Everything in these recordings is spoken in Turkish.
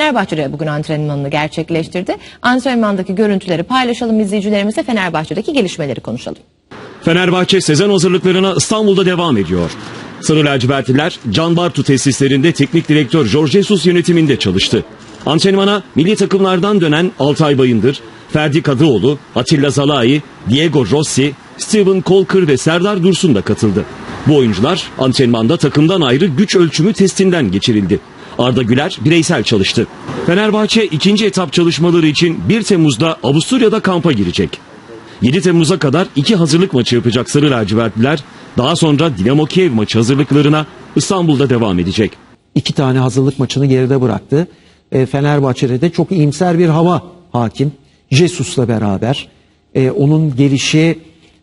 Fenerbahçe'de bugün antrenmanını gerçekleştirdi. Antrenmandaki görüntüleri paylaşalım izleyicilerimizle Fenerbahçe'deki gelişmeleri konuşalım. Fenerbahçe sezon hazırlıklarına İstanbul'da devam ediyor. Sarı lacivertliler Can Bartu tesislerinde teknik direktör Jorge Jesus yönetiminde çalıştı. Antrenmana milli takımlardan dönen Altay Bayındır, Ferdi Kadıoğlu, Atilla Zalai, Diego Rossi, Steven Colker ve Serdar Dursun da katıldı. Bu oyuncular antrenmanda takımdan ayrı güç ölçümü testinden geçirildi. Arda Güler bireysel çalıştı. Fenerbahçe ikinci etap çalışmaları için 1 Temmuz'da Avusturya'da kampa girecek. 7 Temmuz'a kadar iki hazırlık maçı yapacak Sarı Lacivertliler daha sonra Dinamo Kiev maçı hazırlıklarına İstanbul'da devam edecek. iki tane hazırlık maçını geride bıraktı. E, Fenerbahçe'de de çok iyimser bir hava hakim. Jesus'la beraber e, onun gelişi,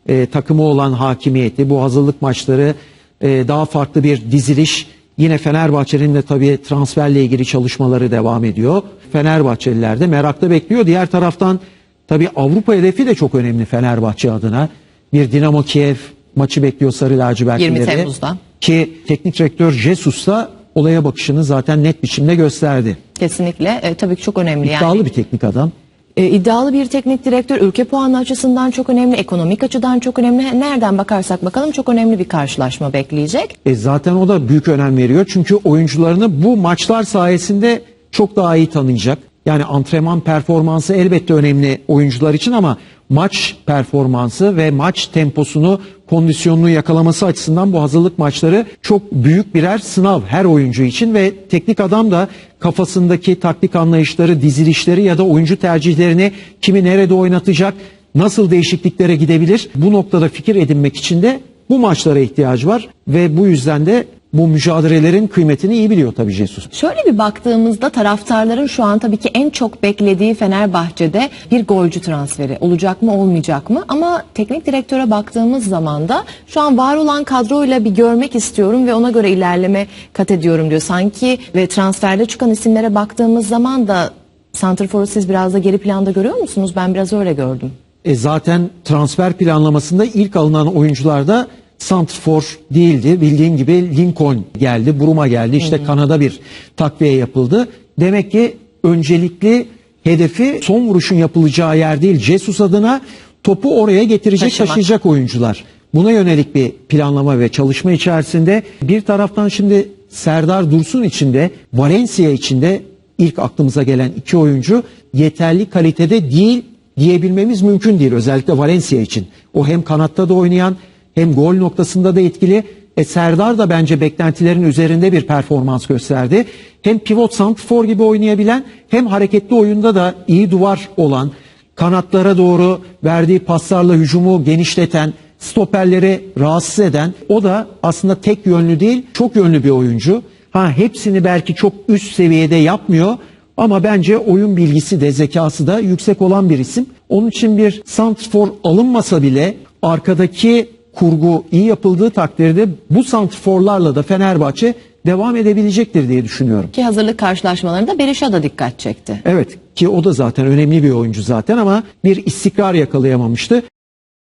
e, takımı olan hakimiyeti, bu hazırlık maçları e, daha farklı bir diziliş. Yine Fenerbahçe'nin de tabii transferle ilgili çalışmaları devam ediyor. Fenerbahçeliler de merakla bekliyor. Diğer taraftan tabii Avrupa hedefi de çok önemli Fenerbahçe adına. Bir Dinamo Kiev maçı bekliyor Sarı Lacivertlileri. 20 Temmuz'da. Ki teknik direktör Jesus da olaya bakışını zaten net biçimde gösterdi. Kesinlikle e, tabii ki çok önemli. Yani İddialı bir teknik adam. E, iddialı bir teknik direktör ülke puanı açısından çok önemli, ekonomik açıdan çok önemli. Nereden bakarsak bakalım çok önemli bir karşılaşma bekleyecek. E zaten o da büyük önem veriyor. Çünkü oyuncularını bu maçlar sayesinde çok daha iyi tanıyacak. Yani antrenman performansı elbette önemli oyuncular için ama maç performansı ve maç temposunu, kondisyonunu yakalaması açısından bu hazırlık maçları çok büyük birer sınav her oyuncu için ve teknik adam da kafasındaki taktik anlayışları, dizilişleri ya da oyuncu tercihlerini kimi nerede oynatacak, nasıl değişikliklere gidebilir? Bu noktada fikir edinmek için de bu maçlara ihtiyacı var ve bu yüzden de bu mücadelelerin kıymetini iyi biliyor tabii Jesus. Şöyle bir baktığımızda taraftarların şu an tabii ki en çok beklediği Fenerbahçe'de bir golcü transferi olacak mı olmayacak mı? Ama teknik direktöre baktığımız zaman da şu an var olan kadroyla bir görmek istiyorum ve ona göre ilerleme kat ediyorum diyor. Sanki ve transferde çıkan isimlere baktığımız zaman da Santrfor'u siz biraz da geri planda görüyor musunuz? Ben biraz öyle gördüm. E zaten transfer planlamasında ilk alınan oyuncularda Santrfor değildi. Bildiğim gibi Lincoln geldi, Buruma geldi. İşte Kanada bir takviye yapıldı. Demek ki öncelikli hedefi son vuruşun yapılacağı yer değil. Jesus adına topu oraya getirecek, Taşımak. taşıyacak oyuncular. Buna yönelik bir planlama ve çalışma içerisinde bir taraftan şimdi Serdar Dursun içinde, Valencia içinde ilk aklımıza gelen iki oyuncu yeterli kalitede değil diyebilmemiz mümkün değil. Özellikle Valencia için. O hem kanatta da oynayan hem gol noktasında da etkili. E Serdar da bence beklentilerin üzerinde bir performans gösterdi. Hem pivot santrfor gibi oynayabilen hem hareketli oyunda da iyi duvar olan, kanatlara doğru verdiği paslarla hücumu genişleten, stoperleri rahatsız eden o da aslında tek yönlü değil çok yönlü bir oyuncu. Ha hepsini belki çok üst seviyede yapmıyor ama bence oyun bilgisi de zekası da yüksek olan bir isim. Onun için bir santrfor alınmasa bile arkadaki kurgu iyi yapıldığı takdirde bu santrforlarla da Fenerbahçe devam edebilecektir diye düşünüyorum. Ki hazırlık karşılaşmalarında Berisha da dikkat çekti. Evet ki o da zaten önemli bir oyuncu zaten ama bir istikrar yakalayamamıştı.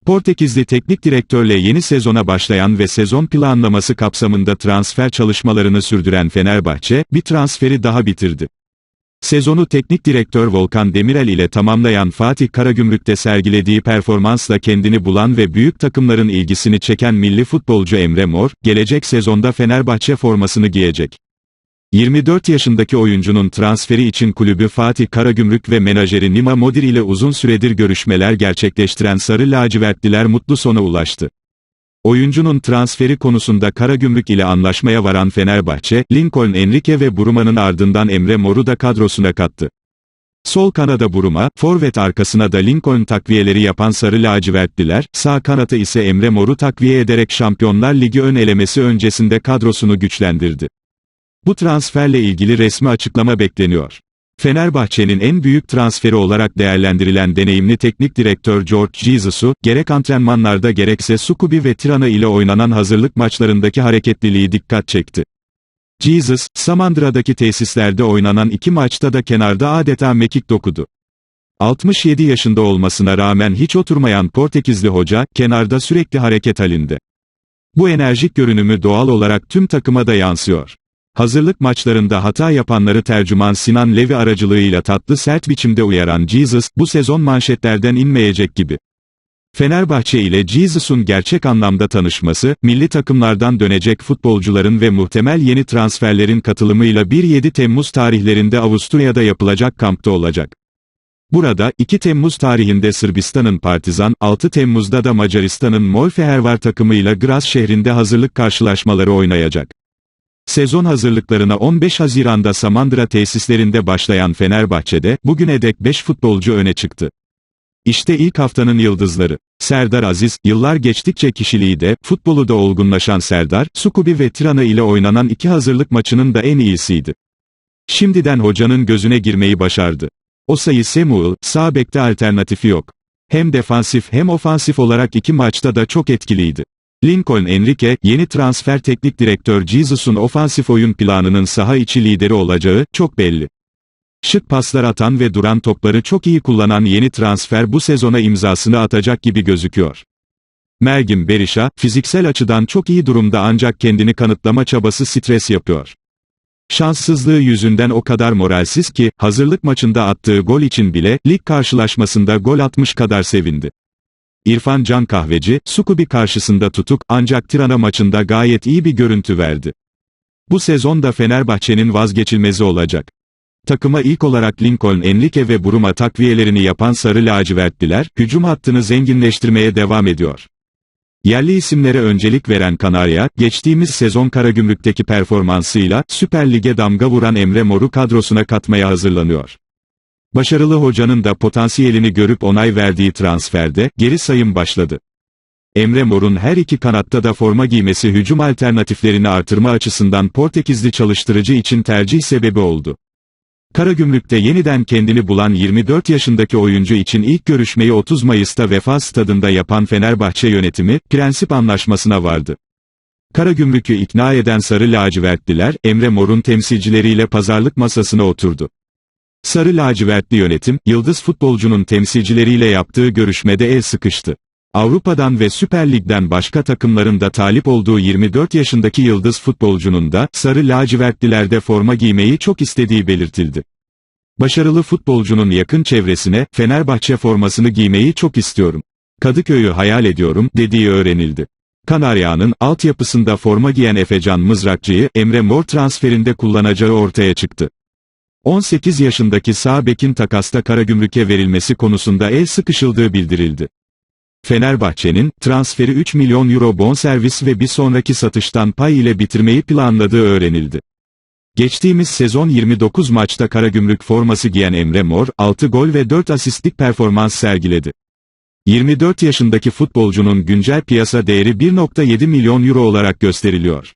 Portekizli teknik direktörle yeni sezona başlayan ve sezon planlaması kapsamında transfer çalışmalarını sürdüren Fenerbahçe, bir transferi daha bitirdi. Sezonu teknik direktör Volkan Demirel ile tamamlayan Fatih Karagümrük'te sergilediği performansla kendini bulan ve büyük takımların ilgisini çeken milli futbolcu Emre Mor, gelecek sezonda Fenerbahçe formasını giyecek. 24 yaşındaki oyuncunun transferi için kulübü Fatih Karagümrük ve menajeri Nima Modir ile uzun süredir görüşmeler gerçekleştiren Sarı Lacivertliler mutlu sona ulaştı. Oyuncunun transferi konusunda Karagümrük ile anlaşmaya varan Fenerbahçe, Lincoln Enrique ve Buruma'nın ardından Emre Mor'u da kadrosuna kattı. Sol kanada Buruma, forvet arkasına da Lincoln takviyeleri yapan Sarı Lacivertliler, sağ kanata ise Emre Mor'u takviye ederek Şampiyonlar Ligi ön elemesi öncesinde kadrosunu güçlendirdi. Bu transferle ilgili resmi açıklama bekleniyor. Fenerbahçe'nin en büyük transferi olarak değerlendirilen deneyimli teknik direktör George Jesus'u, gerek antrenmanlarda gerekse Sukubi ve Tirana ile oynanan hazırlık maçlarındaki hareketliliği dikkat çekti. Jesus, Samandıra'daki tesislerde oynanan iki maçta da kenarda adeta mekik dokudu. 67 yaşında olmasına rağmen hiç oturmayan Portekizli hoca, kenarda sürekli hareket halinde. Bu enerjik görünümü doğal olarak tüm takıma da yansıyor. Hazırlık maçlarında hata yapanları tercüman Sinan Levi aracılığıyla tatlı sert biçimde uyaran Jesus, bu sezon manşetlerden inmeyecek gibi. Fenerbahçe ile Jesus'un gerçek anlamda tanışması, milli takımlardan dönecek futbolcuların ve muhtemel yeni transferlerin katılımıyla 1-7 Temmuz tarihlerinde Avusturya'da yapılacak kampta olacak. Burada, 2 Temmuz tarihinde Sırbistan'ın Partizan, 6 Temmuz'da da Macaristan'ın Molfehervar takımıyla Graz şehrinde hazırlık karşılaşmaları oynayacak. Sezon hazırlıklarına 15 Haziran'da Samandıra tesislerinde başlayan Fenerbahçe'de, bugüne dek 5 futbolcu öne çıktı. İşte ilk haftanın yıldızları. Serdar Aziz, yıllar geçtikçe kişiliği de, futbolu da olgunlaşan Serdar, Sukubi ve Tirana ile oynanan iki hazırlık maçının da en iyisiydi. Şimdiden hocanın gözüne girmeyi başardı. O sayı Samuel, sağ bekte alternatifi yok. Hem defansif hem ofansif olarak iki maçta da çok etkiliydi. Lincoln Enrique, yeni transfer teknik direktör Jesus'un ofansif oyun planının saha içi lideri olacağı, çok belli. Şık paslar atan ve duran topları çok iyi kullanan yeni transfer bu sezona imzasını atacak gibi gözüküyor. Mergim Berisha, fiziksel açıdan çok iyi durumda ancak kendini kanıtlama çabası stres yapıyor. Şanssızlığı yüzünden o kadar moralsiz ki, hazırlık maçında attığı gol için bile, lig karşılaşmasında gol atmış kadar sevindi. İrfan Can Kahveci, Sukubi karşısında tutuk, ancak Tirana maçında gayet iyi bir görüntü verdi. Bu sezon da Fenerbahçe'nin vazgeçilmezi olacak. Takıma ilk olarak Lincoln Enrique ve Buruma takviyelerini yapan Sarı Lacivertliler, hücum hattını zenginleştirmeye devam ediyor. Yerli isimlere öncelik veren Kanarya, geçtiğimiz sezon Karagümrük'teki performansıyla, Süper Lig'e damga vuran Emre Mor'u kadrosuna katmaya hazırlanıyor. Başarılı hocanın da potansiyelini görüp onay verdiği transferde, geri sayım başladı. Emre Mor'un her iki kanatta da forma giymesi hücum alternatiflerini artırma açısından Portekizli çalıştırıcı için tercih sebebi oldu. Karagümrük'te yeniden kendini bulan 24 yaşındaki oyuncu için ilk görüşmeyi 30 Mayıs'ta Vefa Stadında yapan Fenerbahçe yönetimi, prensip anlaşmasına vardı. Karagümrük'ü ikna eden Sarı Lacivertliler, Emre Mor'un temsilcileriyle pazarlık masasına oturdu. Sarı lacivertli yönetim, yıldız futbolcunun temsilcileriyle yaptığı görüşmede el sıkıştı. Avrupa'dan ve Süper Lig'den başka takımların da talip olduğu 24 yaşındaki yıldız futbolcunun da, sarı lacivertlilerde forma giymeyi çok istediği belirtildi. Başarılı futbolcunun yakın çevresine, Fenerbahçe formasını giymeyi çok istiyorum. Kadıköy'ü hayal ediyorum, dediği öğrenildi. Kanarya'nın, altyapısında forma giyen Efecan Mızrakçı'yı, Emre Mor transferinde kullanacağı ortaya çıktı. 18 yaşındaki sağ bekin takasta Karagümrük'e verilmesi konusunda el sıkışıldığı bildirildi. Fenerbahçe'nin, transferi 3 milyon euro bonservis ve bir sonraki satıştan pay ile bitirmeyi planladığı öğrenildi. Geçtiğimiz sezon 29 maçta Karagümrük forması giyen Emre Mor, 6 gol ve 4 asistlik performans sergiledi. 24 yaşındaki futbolcunun güncel piyasa değeri 1.7 milyon euro olarak gösteriliyor.